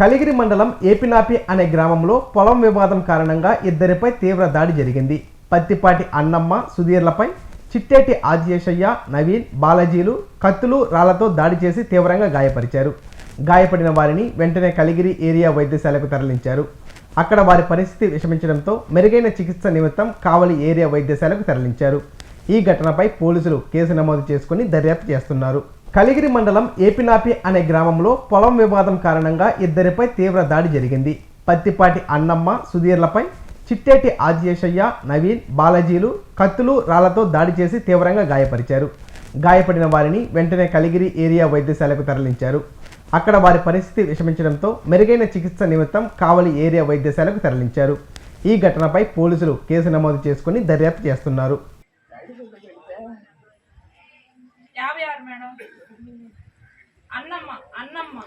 కలిగిరి మండలం ఏపినాపి అనే గ్రామంలో పొలం వివాదం కారణంగా ఇద్దరిపై తీవ్ర దాడి జరిగింది. పత్తిపాటి అన్నమ్మ సుధీర్లపై చిట్టేటి ఆదిశేషయ్య నవీన్ బాలాజీలు కత్తులు రాళ్ళతో దాడి చేసి తీవ్రంగా గాయపరిచారు. గాయపడిన వారిని వెంటనే కలిగిరి ఏరియా వైద్యశాలకు తరలించారు. అక్కడ వారి పరిస్థితి విషమించడంతో మెరుగైన చికిత్స నిమిత్తం కావలి ఏరియా వైద్యశాలకు తరలించారు. ఈ ఘటనపై పోలీసులు కేసు నమోదు చేసుకుని దర్యాప్తు చేస్తున్నారు. కలిగిరి మండలం ఏపినాపి అనే గ్రామంలో పొలం వివాదం కారణంగా ఇద్దరిపై తీవ్ర దాడి జరిగింది. పత్తిపాటి అన్నమ్మ సుధీర్లపై చిట్టేటి ఆదిశేషయ్య నవీన్ బాలాజీలు కత్తులు రాళ్ళతో దాడి చేసి తీవ్రంగా గాయపరిచారు. గాయపడిన వారిని వెంటనే కలిగిరి ఏరియా వైద్యశాలకు తరలించారు. అక్కడ వారి పరిస్థితి విషమించడంతో మెరుగైన చికిత్స నిమిత్తం కావలి ఏరియా వైద్యశాలకు తరలించారు. ఈ ఘటనపై పోలీసులు కేసు నమోదు చేసుకుని దర్యాప్తు చేస్తున్నారు. యాభై ఆరు మేడం అన్నమ్మ అన్నమ్మ